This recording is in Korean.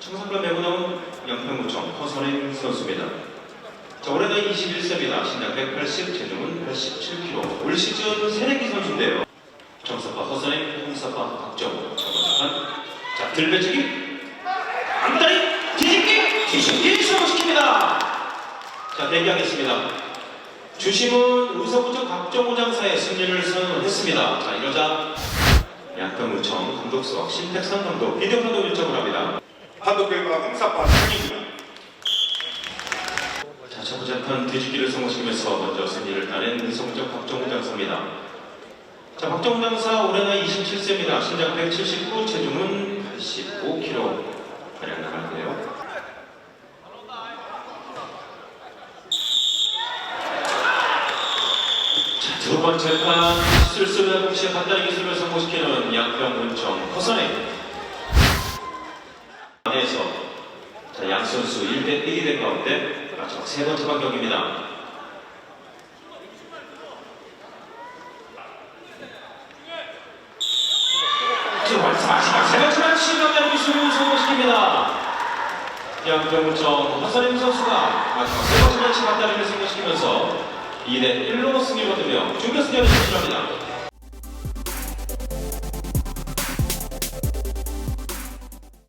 청산과 메고 나온 양평구청 허선행 선수입니다. 자, 올해 나이 21세입니다. 신장 180, 체중은 87kg. 올 시즌 새내기 선수인데요. 정사파 허선행, 홍사파 박정우. 자, 자, 들배치기. 안다리 뒤집기 뒤집기 성공시킵니다. 자 대기하겠습니다. 주심은 의성구청 각종호 장사의 승리를 선언했습니다. 자 이러자 양평구청 감독석 신택선 감독 비디오 판독 요청을 합니다. 판독 결과 홍사파 승리입니다. 자첫 번째 판 뒤집기를 성공시키면서 먼저 승리를 따낸 의성구청 박정호 장사입니다. 자 박정호 장사 올해 나이 27세입니다. 신장 179, 체중은 85kg 가량 나가는데요. 자, 두 번째 판 쓸쓸한 동시에 간단히 기술을 성공시키는 양평군청 허선행 선수 1대 1이 된 가운데 마지막 세 번째. 지금 마지막 세 번째 판 신경량 기술을 성공시킵니다. 양평군청 허선행 선수가 마지막 세 번째 매치 간단히를 성공시키면서 2대 1로 승리를 거두며 준결승전에 진출합니다.